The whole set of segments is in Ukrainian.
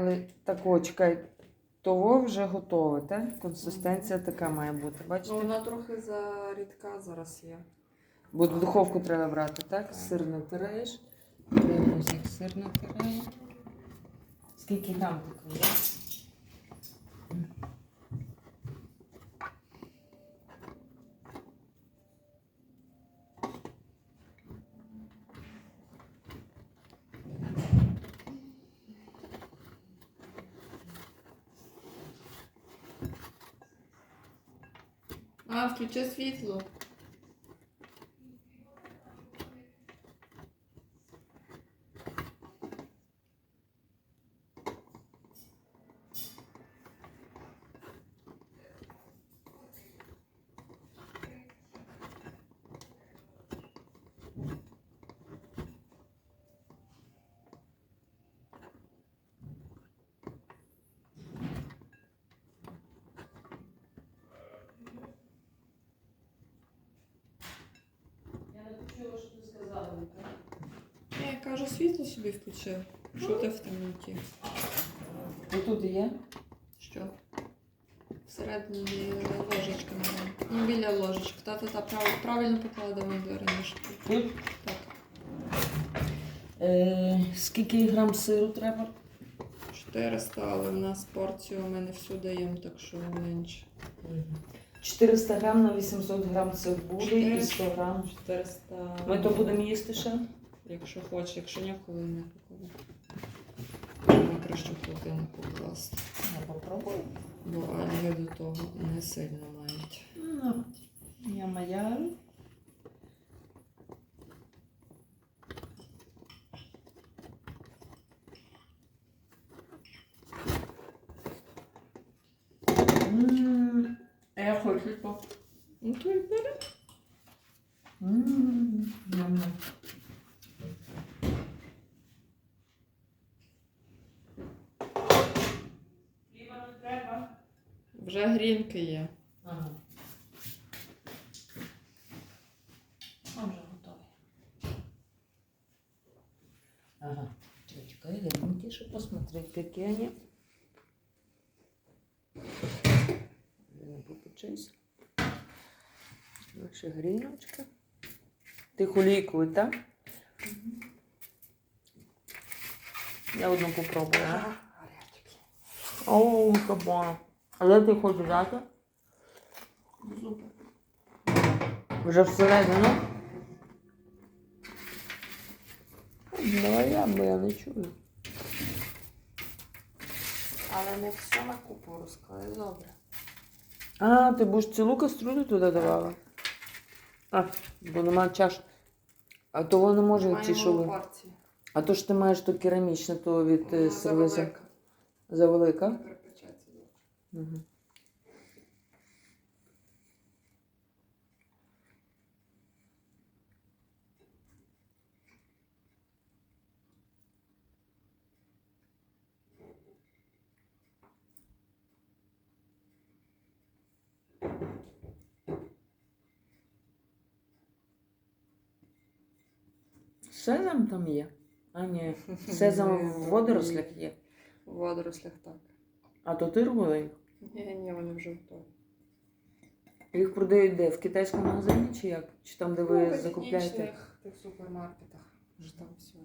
Але так, чекай, того вже готове, так? Консистенція така має бути, бачите? Ну, вона трохи зарідка зараз є. Бо духовку треба брати, так? Сир натираєш. Сир натираєш. Скільки там такого А, включи світло. Світло собі включив. Що ти в темноті? Тут є? Що? Всередині ложечка мала. Ну, біля ложечки. Та-та-та, прав- правильно покладемо до ранішки. Тут? Так. Е, скільки грам сиру треба? 400, але в нас порцію ми не всю даємо, так що менше. 400 грам на 800 грам цибулі і 100 грам. 400. Ми то будемо їсти ще? Якщо хочеш, якщо ні, коли не покладу. Можна краще в холодильник покласти. Я попробую. Бо альги до того не сильно мають. Ну, я моя. А я хочу то. Ну то й бери. М, ням-ням. Вже грінки є. Ага. Он вже готовий. Ага. Чекай, гляньте, щоб посмотреть, какие они. Не попечись. Наші гріночки. Ти хулійкою, так? Я одну попробую. Ага. О, Але ти хочеш взяти? Зуби. Вже всередину. Давай я, бо я не чую. Але не все на купу розклали, добре. А, ти будеш цілу каструлю туди давала? А, бо нема чаш. А то воно може ті, що ви. А то ж ти маєш то керамічне, то від е, сервіза. завелика. Завелика? Угу. Сезам там є? А ні. Сезам в водорослях є. В водорослях так. А то ти робила їх? Ні, ні, вони вже готові. Їх продають де? В китайському магазині чи як? Чи там, де ви Ну, в закупляєте? технічних тих супермаркетах. Вже там все. є.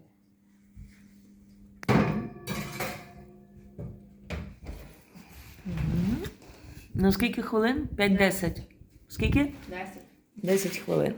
На скільки хвилин? 5-10. Скільки? Десять. 10 хвилин.